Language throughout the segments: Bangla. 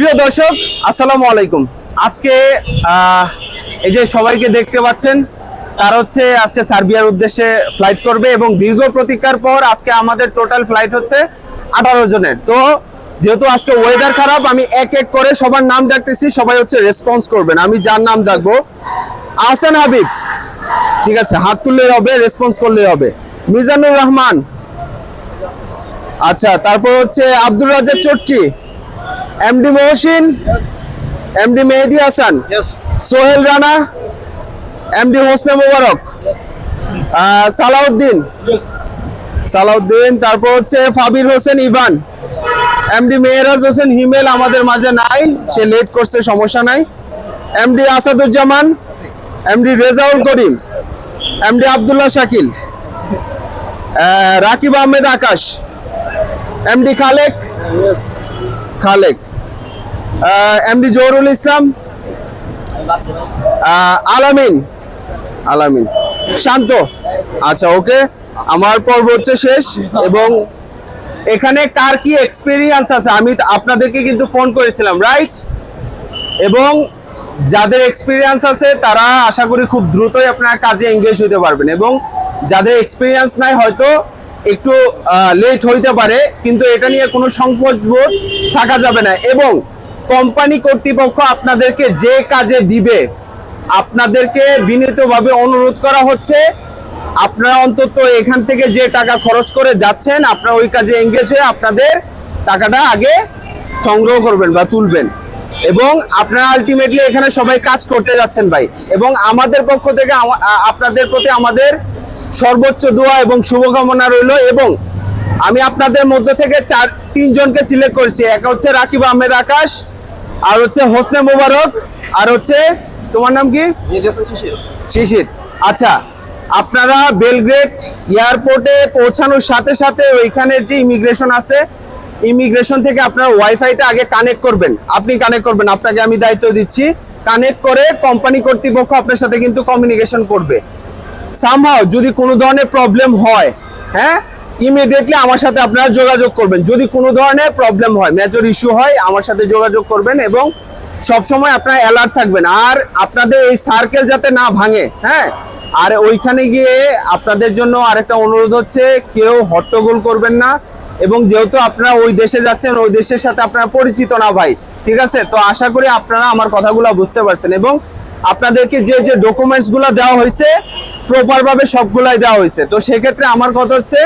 প্রিয় দর্শক, আসসালামু আলাইকুম। আজকে এই যে সবাইকে দেখতে পাচ্ছেন, তার হচ্ছে আজকে সার্বিয়ার উদ্দেশ্যে ফ্লাইট করবে এবং দীর্ঘ প্রতীক্ষার পর আজকে আমাদের টোটাল ফ্লাইট হচ্ছে আঠারো জনের। তো, যেহেতু আজকে ওয়েদার খারাপ, আমি এক এক করে সবার নাম ডাকতেছি, সবাই হচ্ছে রেসপন্স করবেন। আমি যার নাম ডাকবো? আহসান হাবিব। ঠিক আছে, হাত তুললেই হবে রেসপন্স করলেই হবে। মিজানুর রহমান। আচ্ছা তারপর হচ্ছে Abdur Razzak চটকি। MD Mohsin MD Mehedi Hasan Sohel Rana MD Hosne Mobarak Salauddin Salauddin তারপর হচ্ছে ফাবির হোসেন ইভান এমডি মেহরাজ হোসেন হিমেল আমাদের মাঝে নাই সে লেট করছে সমস্যা নাই। MD Asaduzzaman MD Rezaul Karim MD Abdullah Shakil Rakib Ahmed Akash MD Khalek Khalek MD Zahurul Islam Alamin Alamin. Shanto. আচ্ছা ওকে। আমার পর্ব হচ্ছে শেষ এবং এখানে কার কি এক্সপিরিয়েন্স আছে? আমি আপনাদেরকে কিন্তু ফোন করেছিলাম রাইট এবং যাদের এক্সপিরিয়েন্স আছে, তারা আশা করি খুব দ্রুতই আপনার কাজে এঙ্গেজ হতে পারবেন এবং যাদের এক্সপিরিয়েন্স নাই, হয়তো একটু লেট হইতে পারে, কিন্তু এটা নিয়ে কোনো সংকোচ বোধ থাকা যাবে না। এবং কোম্পানি কর্তৃপক্ষ আপনাদেরকে যে কাজে দিবে, আপনাদেরকে বিনীতভাবে অনুরোধ করা হচ্ছে। আপনারা অন্তত এখান থেকে যে টাকা খরচ করে যাচ্ছেন, আপনারা ওই কাজে এঙ্গেজ হয়ে আপনাদের টাকাটা আগে সংগ্রহ করবেন বা তুলবেন। এবং আপনারা আলটিমেটলি এখানে সবাই কাজ করতে যাচ্ছেন ভাই। এবং আমাদের পক্ষ থেকে আপনাদের প্রতি আমাদের সর্বোচ্চ দোয়া এবং শুভকামনা রইল এবং আমি আপনাদের মধ্য থেকে চার, তিনজনকে সিলেক্ট করেছি। এক হচ্ছে রাকিব আহমেদ আকাশ আর হচ্ছে হোসনে মোবারক আর হচ্ছে তোমার নাম কি? শিশির। আচ্ছা আপনারা বেলগ্রেড এয়ারপোর্টে পৌঁছানোর সাথে সাথে ওইখানের যে ইমিগ্রেশন আছে ইমিগ্রেশন থেকে আপনার ওয়াইফাইটা আগে কানেক্ট করবেন। আপনি কানেক্ট করবেন আপনাকে আমি দায়িত্ব দিচ্ছি। কানেক্ট করে কোম্পানি কর্তৃপক্ষ আপনার সাথে কিন্তু কমিউনিকেশন করবে। সামহাও যদি কোনো ধরনের প্রবলেম হয় হ্যাঁ ইমিডিয়েটলি আমার সাথে আপনারা যোগাযোগ করবেন। যদি কোনো ধরনের প্রবলেম হয় মেজর ইস্যু হয়, আমার সাথে যোগাযোগ করবেন এবং সবসময় আপনারা অ্যালার্ট থাকবেন। আর আপনাদের এই সার্কেল যাতে না ভাঙে হ্যাঁ? আর ওইখানে গিয়ে আপনাদের জন্য আরেকটা অনুরোধ হচ্ছে, কেউ হট্টগোল করবেন না এবং যেহেতু আপনারা ওই দেশে যাচ্ছেন, ওই দেশের সাথে আপনারা পরিচিত না ভাই, ঠিক আছে? তো আশা করি আপনারা আমার কথাগুলো বুঝতে পারছেন এবং আপনাদেরকে যে যে ডকুমেন্টসগুলো দেওয়া হয়েছে প্রপার ভাবে সবগুলাই দেওয়া হয়েছে। তো সেক্ষেত্রে আমার কথা হচ্ছে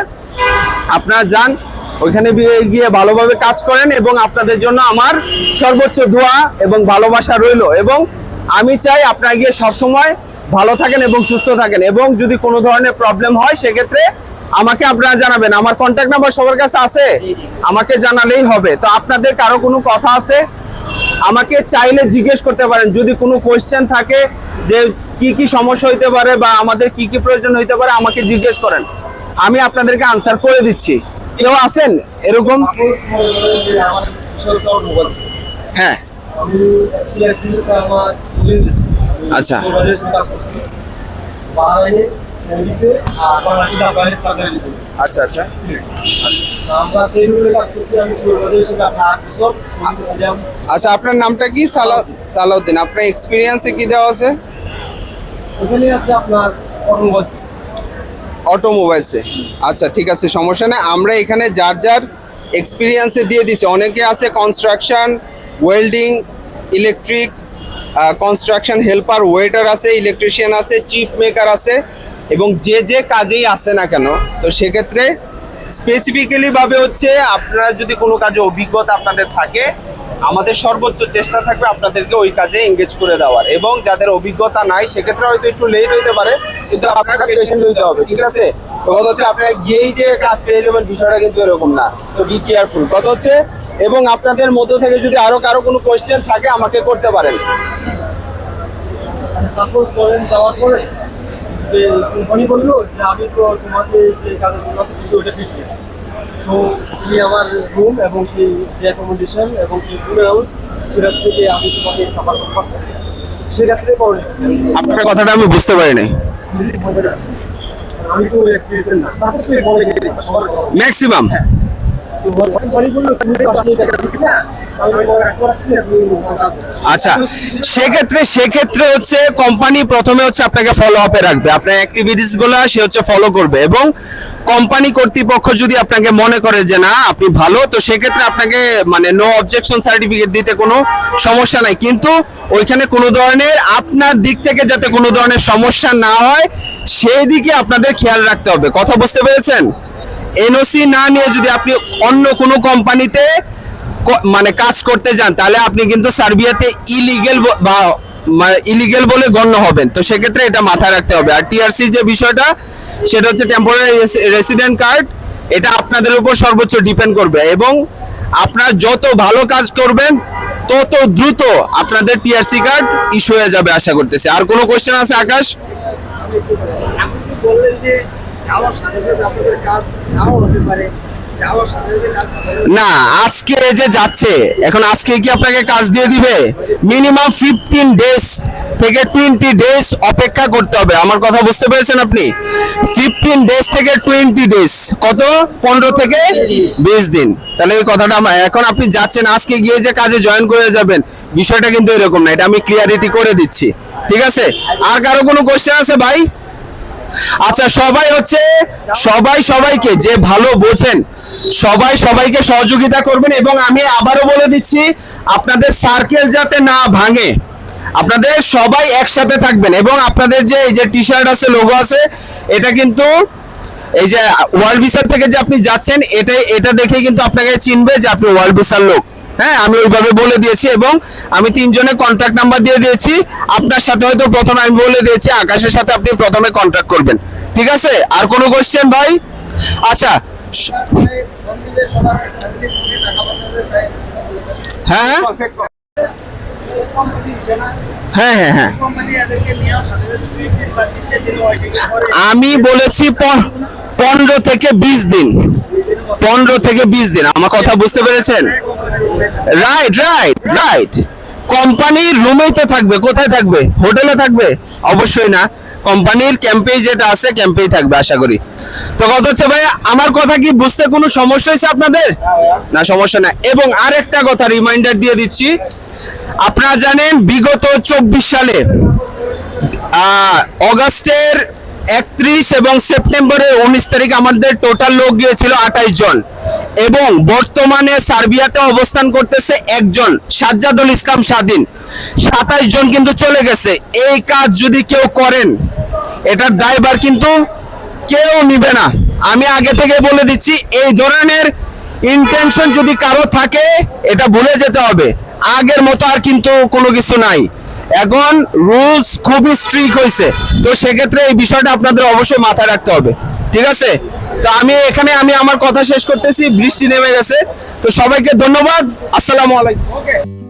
আপনারা যান, ওইখানে গিয়ে- ভালোভাবে কাজ করেন এবং আপনাদের জন্য আমার সর্বোচ্চ দোয়া এবং ভালোবাসা রইল। এবং আমি চাই আপনারা গিয়ে সবসময় ভালো থাকেন এবং সুস্থ থাকেন। এবং যদি কোনো ধরনের প্রবলেম হয়, সেক্ষেত্রে আমাকে আপনারা জানাবেন। আমার কন্ট্যাক্ট নাম্বার সবার কাছে আছে। আমাকে জানালেই হবে। তো আপনাদের কারও কোনো কথা আছে? আমাকে চাইলে জিজ্ঞেস করতে পারেন। যদি কোনো কোয়েশ্চেন থাকে যে কি কি সমস্যা হইতে পারে বা আমাদের কি কি প্রয়োজন হইতে পারে, আমাকে জিজ্ঞেস করেন। আমি আপনাদেরকে আনসার করে দিচ্ছি। কেউ আছেন? এরকম? হ্যাঁ। আচ্ছা। আচ্ছা আচ্ছা। আচ্ছা আপনার নামটা কি? সালা সালাউদ্দিন। আপনার এক্সপিরিয়েন্সে কি দেওয়া আছে? ওখানে আছে আপনার অটোমোবাইলসে। আচ্ছা ঠিক আছে, সমস্যা নেই। আমরা এখানে যার যার এক্সপিরিয়েন্সে দিয়ে দিছি। অনেকে আছে construction welding electric construction helper waiter আছে ইলেকট্রিশিয়ান আছে চিফ মেকার আছে এবং যে যে কাজেই আসে না কেন, তো সেক্ষেত্রে স্পেসিফিক্যালি ভাবে হচ্ছে আপনারা যদি কোনো কাজে অভিজ্ঞতা আপনাদের থাকে, আমাদের সর্বোচ্চ চেষ্টা থাকবে আপনাদেরকে ওই কাজে এঙ্গেজ করে দেওয়ার এবং যাদের অভিজ্ঞতা নাই, সেক্ষেত্রে হয়তো একটু লেট হইতে পারে কিন্তু আপনাকে পেশেন্ট হইতে হবে ঠিক আছে? তো কথা হচ্ছে আপনারা গিয়েই যে কাজ পেয়ে যাবেন বিষয়টা কিন্তু এরকম না। তো বি কেয়ারফুল কথা হচ্ছে এবং আপনাদের মধ্য থেকে যদি আরও কারও কোনো কোয়েশ্চেন থাকে আমাকে করতে পারেন। সাপোজ করেন যাওয়ার পরে যে কোম্পানি বলল যে আমি তো তোমাকে যে কাজের জন্য কিন্তু ওটা ফিট সো তুমি আমার রুম এবং কি যে অ্যাকোমোডেশন এবং কি ফুড হাউস সেটা থেকে আমি তোমাকে সাফার করতে পারছি সেক্ষেত্রে আপনার কথাটা আমি বুঝতে পারি ম্যাক্সিমাম আচ্ছা সেক্ষেত্রে সেক্ষেত্রে হচ্ছে কোম্পানি প্রথমে হচ্ছে আপনাকে ফলো আপে রাখবে। আপনার অ্যাক্টিভিটিসগুলো সে হচ্ছে ফলো করবে এবং কোম্পানি কর্তৃপক্ষ যদি আপনাকে মনে করে যে না, আপনি ভালো, তো সেক্ষেত্রে আপনাকে মানে নো অবজেকশন সার্টিফিকেট দিতে কোনো সমস্যা নাই। কিন্তু ওইখানে কোনো ধরনের আপনার দিক থেকে যাতে কোনো ধরনের সমস্যা না হয়, সেই দিকে আপনাদের খেয়াল রাখতে হবে। কথা বুঝতে পেরেছেন? এনওসি না নিয়ে যদি আপনি অন্য কোনো কোম্পানিতে মানে কাজ করতে যান, তাহলে আপনি কিন্তু সার্বিয়াতে ইলিগেল বা ইলিগেল বলে গণ্য হবেন। তো সেক্ষেত্রে এটা মাথায় রাখতে হবে। আর টিআরসি যে বিষয়টা, সেটা হচ্ছে টেম্পোরারি রেসিডেন্ট কার্ড এটা আপনাদের উপর সর্বোচ্চ ডিপেন্ড করবে এবং আপনার যত ভালো কাজ করবেন, তত দ্রুত আপনাদের টিআরসি কার্ড ইস্যু হয়ে যাবে আশা করতেছি। আর কোনো কোশ্চেন আছে, আকাশ? বললেন যে যাওয়ার সাথে সাথে আপনাদের কাজ নাও হতে পারে। না, আজকে যে যাচ্ছে, এখন আজকে কি আপনাকে কাজ দিয়ে দিবে? মিনিমাম ফিফটিন ডেজ থেকে টোয়েন্টি ডেজ অপেক্ষা করতে হবে, আমার কথা বুঝতে পেরেছেন আপনি? ফিফটিন ডেজ থেকে টোয়েন্টি ডেজ কত? পনেরো থেকে বিশ দিন। তাহলে এই কথাটা এখন আপনি যাচ্ছেন, আজকে গিয়ে যে কাজে জয়েন করে যাবেন, বিষয়টা কিন্তু এরকম না, এটা আমি ক্লিয়ারিটি করে দিচ্ছি। ঠিক আছে? আর কারও কোনো কোশ্চেন আছে ভাই? আচ্ছা সবাই হচ্ছে সবাই সবাইকে যে ভালো বোঝেন সবাই সবাইকে সহযোগিতা করবেন এবং আমি আবারও বলে দিচ্ছি, আপনাদের সার্কেল যাতে না ভাঙে, আপনাদের সবাই একসাথে থাকবেন এবং আপনাদের যে, এই যে টি শার্ট আছে লোগো আছে, এটা কিন্তু এই যে ওয়ার্ল্ড ভিসার থেকে যে আপনি যাচ্ছেন, এটা এটা দেখে কিন্তু আপনাকে চিনবে যে আপনি ওয়ার্ল্ড ভিসার লোক। হ্যাঁ আমি ওইভাবে বলে দিয়েছি এবং আমি তিনজনের কন্ট্যাক্ট নাম্বার দিয়ে দিয়েছি। আপনার সাথে হয়তো প্রথমে আমি বলে দিয়েছি, আকাশের সাথে আপনি প্রথমে কন্ট্যাক্ট করবেন। ঠিক আছে? আর কোনো কোশ্চেন ভাই? আচ্ছা হ্যাঁ হ্যাঁ। হ্যাঁ হ্যাঁ করে আমি বলেছি পনেরো থেকে বিশ দিন। পনেরো থেকে বিশ দিন। আমার কথা বুঝতে পেরেছেন? রাইট রাইট রাইট কোম্পানির রুমেই তো থাকবে। কোথায় থাকবে? হোটেলে থাকবে? অবশ্যই না। কোম্পানির ক্যাম্পেই যেটা আছে ক্যাম্পেই থাকবে, আশা করি। তো কথা হচ্ছে ভাই, আমার কথা কি বুঝতে কোনো সমস্যা হয়েছে আপনাদের? না, সমস্যা না এবং আরেকটা কথা রিমাইন্ডার দিয়ে দিচ্ছি। আপনারা জানেন, বিগত চব্বিশ সালে অগাস্টের একত্রিশ এবং সেপ্টেম্বরের উনিশ তারিখ আমাদের টোটাল লোক গিয়েছিল আঠাইশ জন। এবং বর্তমানে সার্বিয়াতে অবস্থান করতেছে একজন, সাজ্জাদুল ইসলাম স্বাধীন। সাতাইশ জন কিন্তু চলে গেছে। এই কাজ যদি কেউ করেন এটার দায়ভার কিন্তু কেউ নিবে না। আমি আগে থেকে বলে দিচ্ছি, এই ধরনের ইন্টেনশন যদি কারও থাকে, এটা ভুলে যেতে হবে। আগের মতো আর কিন্তু কোনো কিছু নাই। এখন রুলস খুবই স্ট্রিক হয়েছে। তো সেক্ষেত্রে এই বিষয়টা আপনাদের অবশ্যই মাথায় রাখতে হবে। ঠিক আছে? তো আমি এখানে, আমি আমার কথা শেষ করতেছি, বৃষ্টি নেমে গেছে। তো সবাইকে ধন্যবাদ। আসসালামু আলাইকুম।